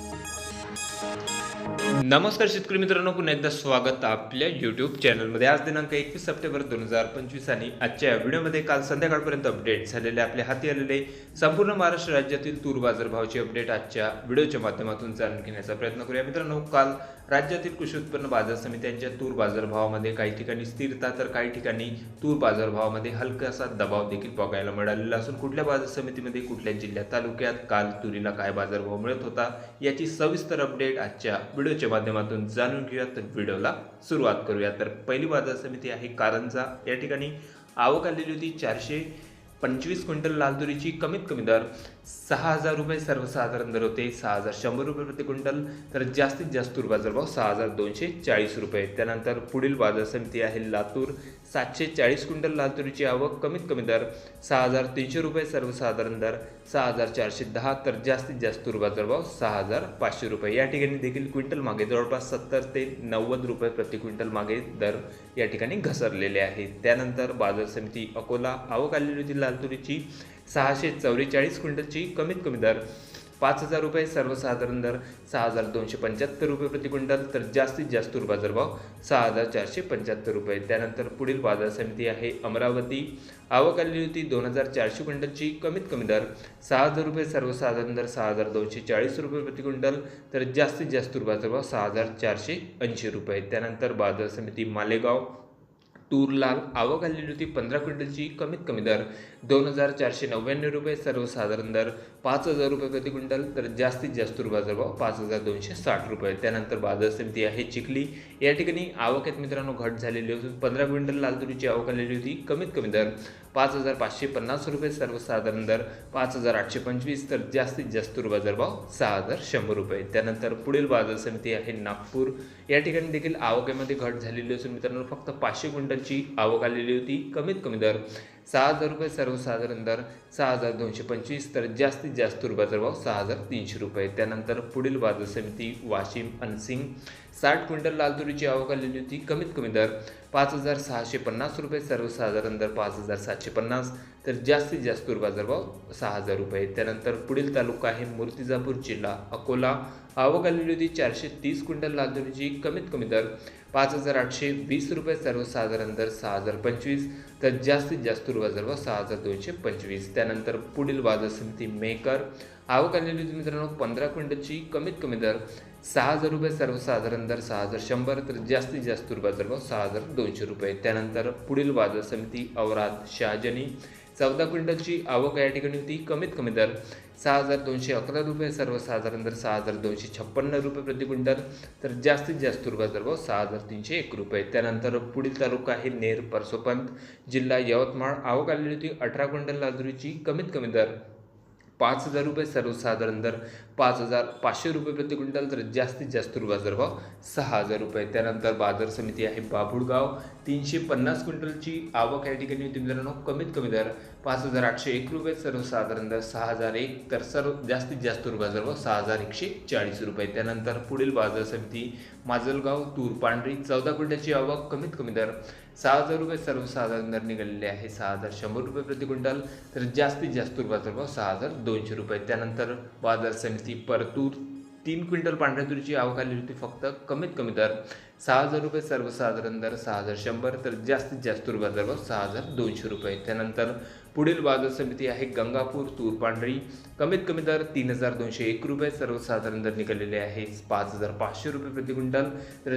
Música नमस्कार शेतकरी मित्रांनो पुन्हा एकदा स्वागत आपल्या यूट्यूब चॅनलमध्ये आज दिनांक एकवीस सप्टेंबर दोन हजार पंचवीस आणि आजच्या या व्हिडिओमध्ये काल संध्याकाळपर्यंत अपडेट झालेले आपल्या हाती आलेले संपूर्ण महाराष्ट्र राज्यातील तूर बाजार भावाची अपडेट आजच्या व्हिडिओच्या माध्यमातून जाणून घेण्याचा प्रयत्न करूया. मित्रांनो काल राज्यातील कृषी उत्पन्न बाजार समित्यांच्या तूर बाजार भावामध्ये काही ठिकाणी स्थिरता तर काही ठिकाणी तूर बाजार भावामध्ये हलकासा दबाव देखील बघायला मिळालेला असून कुठल्या बाजार समितीमध्ये कुठल्या जिल्ह्यात तालुक्यात काल तुरीला काय बाजारभाव मिळत होता याची सविस्तर अपडेट आजच्या व्हिडिओच्या माध्यमातून जाणून घेऊया तर व्हिडिओला सुरुवात करूया. तर पहिली बाजार समिती आहे कारंजा. या ठिकाणी आवक आलेली होती चारशे पंचवीस क्विंटल लाल तुरीची कमीत कमी दर. सहा हजार रुपये सर्वसाधारण दर होते. सहा हजार शंभर रुपये प्रति क्विंटल. तर जास्तीत जास्त तूर बाजारभाव सहा हजार दोनशे चाळीस रुपये. त्यानंतर पुढील बाजार समिती आहे लातूर. सातशे चाळीस क्विंटल लाल आवक कमीत कमी दर सहा हजार तीनशे रुपये सर्वसाधारण दर सहा हजार चारशे दहा. तर जास्तीत जास्त तूर बाजारभाव सहा हजार पाचशे रुपये. या ठिकाणी देखील क्विंटल मागे जवळपास सत्तर ते नव्वद रुपये प्रति क्विंटल मागे दर या ठिकाणी घसरलेले आहेत. त्यानंतर बाजार समिती अकोला. आवक आलेली होती लाल सहाशे चौवेचाळीस क्विंटलची कमीत कमी दर. पाच हजार रुपये सर्वसाधारण दर सहा हजार दोनशे पंच्याहत्तर रुपये प्रति क्विंटल तर जास्तीत जास्त बाजारभाव सहा हजार चारशे पंच्याहत्तर रुपये. त्यानंतर पुढील बाजार समिती आहे अमरावती. आवक आलेली होती दोन हजार चारशे क्विंटलची कमीत कमी दर. सहा हजार रुपये सर्वसाधारण दर सहा हजार दोनशे चाळीस रुपये प्रति क्विंटल तर जास्तीत जास्त बाजारभाव सहा हजार चारशे ऐंशी रुपये. त्यानंतर बाजार समिती मालेगाव. तूर लाल आवक आलेली होती पंधरा क्विंटलची कमीत कमी दर. दोन हजार चारशे नव्याण्णव रुपये सर्वसाधारण दर. पाच हजार रुपये प्रति क्विंटल तर जास्तीत जास्त तूर बाजारभाव पाच हजार दोनशे साठ रुपये. त्यानंतर बाजार समिती आहे चिखली. या ठिकाणी आवक आहेत मित्रांनो घट झालेली असून पंधरा क्विंटल लाल तुरीची आवक आलेली होती कमीत कमी दर. पाच हजार पाचशे पन्नास रुपये सर्वसाधारण दर. पाच हजार आठशे पंचवीस तर जास्तीत जास्त तूर बाजारभाव सहा हजार शंभर रुपये. त्यानंतर पुढील बाजार समिती आहे नागपूर. या ठिकाणी देखील आवकेमध्ये घट झालेली असून मित्रांनो फक्त पाचशे क्विंटल क्विंटलची आवक आलेली होती कमीत कमी दर सहा हजार रुपये सर्वसाधारण दर सहा हजार दोनशे पंचवीस तर जास्तीत जास्त रुपयाचा भाव सहा हजार तीनशे रुपये. त्यानंतर पुढील बाजार समिती वाशिम अनसिंग साठ क्विंटल लाल तुरीची आवक आलेली होती. कमीत कमी दर पाच हजार सहाशे पन्नास रुपये सर्वसाधारण दर पाच हजार सातशे पन्नास तर जास्तीत जास्त तूर बाजारभाव सहा हजार रुपये. त्यानंतर पुढील तालुका आहे मूर्तिजापूर जिल्हा अकोला. आवक आलेली होती चारशे तीस क्विंटल लाल तुरीची. कमीत कमी दर पाच हजार आठशे वीस रुपये सर्वसाधारण दर सहा हजार पंचवीस तर जास्तीत जास्त तूर बाजारभाव सहा हजार दोनशे पंचवीस. त्यानंतर पुढील बाजार समिती मेकर. आवक आलेली होती मित्रांनो पंधरा क्विंटलची. कमीत कमी दर सहा हजार रुपये सर्वसाधारण दर सहा हजार शंभर तर जास्तीत जास्त तूर बाजारभाव सहा हजार दोनशे रुपये. त्यानंतर पुढील बाजार समिती औरात शहाजनी. चौदा क्विंटलची आवक या ठिकाणी होती. कमीत कमी दर सहा हजार दोनशे अकरा रुपये सर्वसाधारण दर सहा हजार दोनशे छप्पन्न रुपये प्रति क्विंटल तर जास्तीत जास्त तूर भाव सहा हजार तीनशे एक रुपये. त्यानंतर पुढील तालुका आहे नेर परसोपंत. जिल्हा यवतमाळ आवक आलेली होती अठरा क्विंटल लाजूरीची कमीत कमी दर पाच हजार रुपये सर्वसाधारण दर पाच हजार पाचशे रुपये प्रति क्विंटल तर जास्तीत जास्त बाजारभाव सहा हजार रुपये. त्यानंतर बाजार समिती आहे बाभुळगाव. तीनशे पन्नास क्विंटलची आवक या ठिकाणी होती मित्रांनो. कमीत कमी दर पाच हजार आठशे एक रुपये सर्वसाधारण दर सहा हजार एक तर सर्व जास्तीत जास्त बाजार भाव सहा हजार एकशे चाळीस रुपये. त्यानंतर पुढील बाजार समिती माजलगाव तूर पांढरी चौदा क्विंटलची आवक कमीत कमी दर सहा हजार रुपये सर्वसाधारण दर निघालेले आहे सहा हजार शंभर रुपये प्रति क्विंटल तर जास्तीत जास्त बाजार भाव सहा हजार दोनशे रुपये. त्यानंतर बाजार समिती परतूर तीन क्विंटल पांढऱ्या तुरीची आवक आलेली होती फक्त कमीत कमी दर सहा हजार रुपये सर्वसाधारण दर सहा हजार शंभर तर जास्तीत जास्त बाजार बाजारभाव सहा हजार दोनशे रुपये. त्यानंतर पुढील बाजार समिती आहे गंगापूर तूर पांढरी. कमीत कमी दर तीन हजार दोनशे एक रुपये सर्वसाधारण दर निघालेले आहे. पाच हजार पाचशे रुपये प्रति क्विंटल तर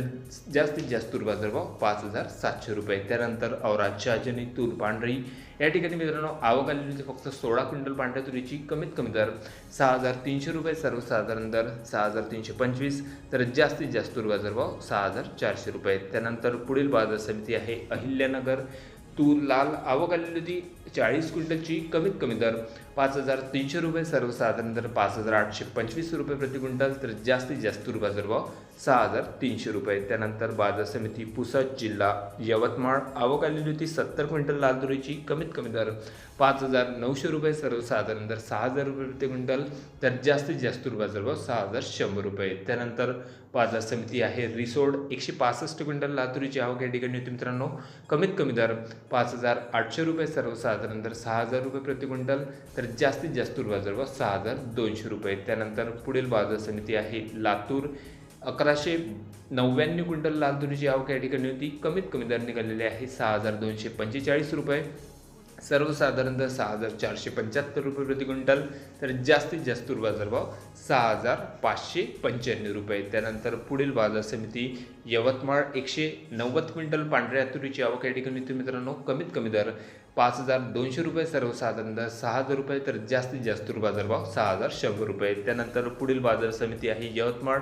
जास्तीत जास्त तूर बाजारभाव पाच हजार सातशे रुपये. त्यानंतर औराज शहाजनी तूर पांढरी. या ठिकाणी मित्रांनो आवक आलेली होती फक्त सोळा क्विंटल पांढऱ्या तुरीची. कमीत कमी दर सहा हजार तीनशे रुपये सर्वसाधारण दर सहा हजार तीनशे पंचवीस. तर जास्तीत जास्त तूर बाजारभाव सहा हजार चारशे रुपये. त्यानंतर पुढील बाजार समिती आहे अहिल्यानगर. तूर लाल आवक आलेली होती. चाळीस क्विंटलची कमीत कमी दर. पाच हजार तीनशे रुपये सर्वसाधारण दर. पाच हजार आठशे पंचवीस रुपये प्रति क्विंटल. तर जास्तीत जास्त रुपयाचा भाव सहा हजार तीनशे रुपये. त्यानंतर बाजार समिती पुसद जिल्हा यवतमाळ. आवक आलेली होती सत्तर क्विंटल लाल तुरीची कमीत कमी दर पाच हजार नऊशे रुपये सर्वसाधारण दर सहा हजार रुपये प्रति क्विंटल तर जास्तीत जास्त बाजार बाजारभाव सहा हजार शंभर रुपये. त्यानंतर बाजार समिती आहे रिसोड एकशे पासष्ट क्विंटल लातुरीची आवक या ठिकाणी होती मित्रांनो. कमीत कमी दर पाच हजार आठशे रुपये सर्वसाधारण दर सहा हजार रुपये प्रति क्विंटल तर जास्तीत जास्त बाजार बाजारभाव सहा हजार दोनशे रुपये. त्यानंतर पुढील बाजार समिती आहे लातूर अकराशे नव्याण्णव क्विंटल लाल तुरीची आवक या ठिकाणी होती. कमीत कमी दर निघालेले आहे सहा हजार दोनशे पंचेचाळीस रुपये. सर्वसाधारण दर सहा हजार चारशे पंच्याहत्तर रुपये प्रति क्विंटल. तर जास्तीत जास्त बाजारभाव सहा हजार पाचशे पंच्याण्णव रुपये. त्यानंतर पुढील बाजार समिती यवतमाळ एकशे नव्वद क्विंटल पांढऱ्या तुरीची आवक या ठिकाणी होती मित्रांनो. कमीत कमी दर पाच हजार दोनशे रुपये. सर्वसाधारण दर सहा हजार रुपये. तर जास्तीत जास्त बाजारभाव सहा हजार शंभर रुपये. त्यानंतर पुढील बाजार समिती आहे यवतमाळ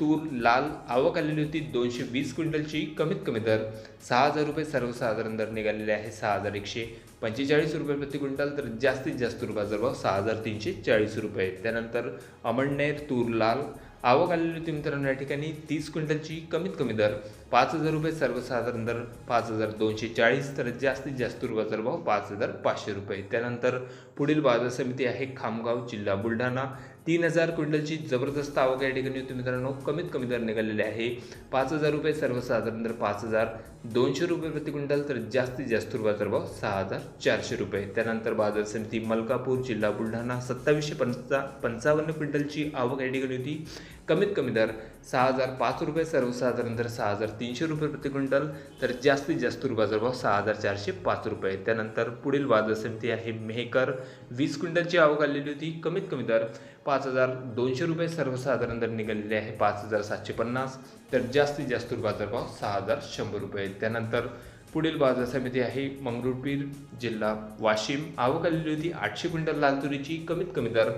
तूर लाल आवक आलेली होती. दोनशे वीस क्विंटलची कमीत कमी दर. सहा हजार रुपये सर्वसाधारण दर निघालेले आहे. सहा हजार एकशे पंचेचाळीस रुपये प्रति क्विंटल तर जास्तीत जास्त रुपयाचा बाजारभाव सहा हजार तीनशे चाळीस रुपये. त्यानंतर अमळनेर तूर लाल आवक आलेली होती मित्रांनो या ठिकाणी. तीस क्विंटलची कमीत कमी दर. पाच हजार रुपये सर्वसाधारण दर पाच हजार दोनशे चाळीस तर जास्तीत जास्त तूर भाव पाच हजार पाचशे रुपये. त्यानंतर पुढील बाजार समिती आहे खामगाव जिल्हा बुलढाणा. तीन हजार क्विंटलची जबरदस्त आवक या ठिकाणी होती मित्रांनो. कमीत कमी दर निघालेले आहे. पाच हजार रुपये सर्वसाधारण दर पाच हजार दोनशे रुपये प्रति क्विंटल तर जास्तीत जास्त तूर भाव सहा हजार चारशे रुपये. त्यानंतर बाजार समिती मलकापूर जिल्हा बुलढाणा सत्तावीसशे पंचा पंचावन्न क्विंटलची आवक या ठिकाणी होती. कमीत कमी दर सहा हजार पाच रुपये सर्वसाधारण दर सहा हजार तीनशे रुपये प्रति क्विंटल तर जास्तीत जास्त तूर बाजारभाव सहा हजार चारशे पाच रुपये. त्यानंतर पुढील बाजार समिती आहे मेहकर. वीस क्विंटलची आवक आलेली होती. कमीत कमी दर पाच हजार दोनशे रुपये. सर्वसाधारण दर निघालेले आहे पाच हजार सातशे पन्नास. तर जास्तीत जास्त तूर बाजारभाव सहा हजार शंभर रुपये. त्यानंतर पुढील बाजार समिती आहे मंगरुळपीर जिल्हा वाशिम. आवक आलेली होती आठशे क्विंटल लाल तुरीची. कमीत कमी दर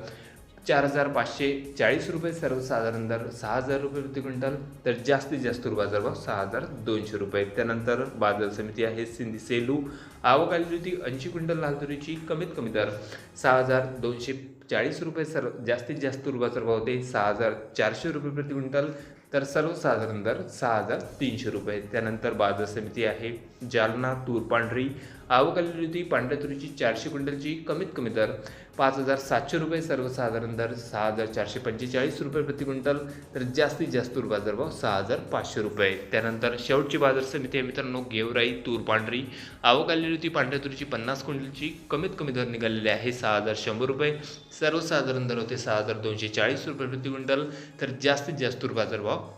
चार हजार पाचशे चाळीस रुपये सर्वसाधारण दर सहा हजार रुपये प्रति क्विंटल तर जास्तीत जास्त तूर बाजारभाव सहा हजार दोनशे रुपये. त्यानंतर बाजार समिती आहे सिंधी सेलू. आवक आलेली होती ऐंशी क्विंटल लाल तुरीची कमीत कमी दर सहा हजार दोनशे चाळीस रुपये सर्व जास्तीत जास्त तूर बाजारभाव होते सहा हजार चारशे रुपये प्रति क्विंटल तर सर्वसाधारण दर सहा हजार तीनशे रुपये. त्यानंतर बाजार समिती आहे जालना तूर पांढरी. आवक आलेली होती पांढऱ्या तुरीची चारशे क्विंटलची कमीत कमी दर पाच हजार सातशे रुपये सर्वसाधारण दर सहा हजार चारशे पंचेचाळीस रुपये प्रति क्विंटल तर जास्तीत जास्त तूर बाजारभाव सहा हजार पाचशे रुपये. त्यानंतर शेवटची बाजार समिती आहे मित्रांनो गेवराई तूर पांढरी आवक आलेली होती पांढऱ्या तुरीची पन्नास क्विंटलची कमीत कमी दर निघालेली आहे सहा हजार शंभर रुपये. सर्वसाधारण दर होते सहा हजार दोनशे चाळीस रुपये प्रति क्विंटल तर जास्तीत जास्त तूर बाजारभाव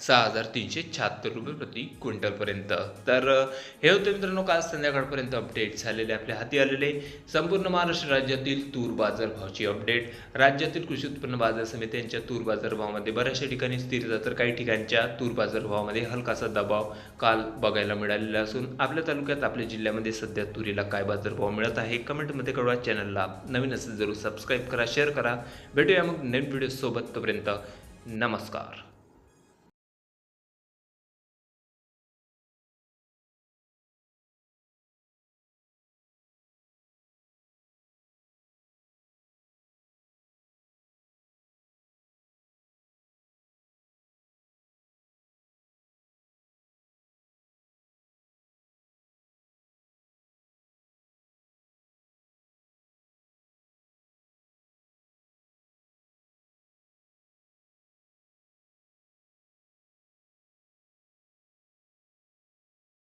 सहा हजार तीनशे शहात्तर रुपये प्रति क्विंटलपर्यंत. तर हे होते मित्रांनो काल संध्याकाळपर्यंत अपडेट झालेले आपल्या हाती आलेले. संपूर्ण महाराष्ट्र राज्यातील तूर बाजारभावाची अपडेट राज्यातील कृषी उत्पन्न बाजार समित्यांच्या तूर बाजार भावामध्ये बऱ्याचशा ठिकाणी स्थिरता तर काही ठिकाणच्या तूर बाजार भावामध्ये हलकासा दबाव काल बघायला मिळालेला असून आपल्या तालुक्यात आपल्या जिल्ह्यामध्ये सध्या तुरीला काय बाजारभाव मिळत आहे कमेंटमध्ये कळवा. चॅनलला नवीन असेल जरूर सबस्क्राईब करा शेअर करा. भेटूया मग नवीन व्हिडिओसोबत तोपर्यंत. नमस्कार.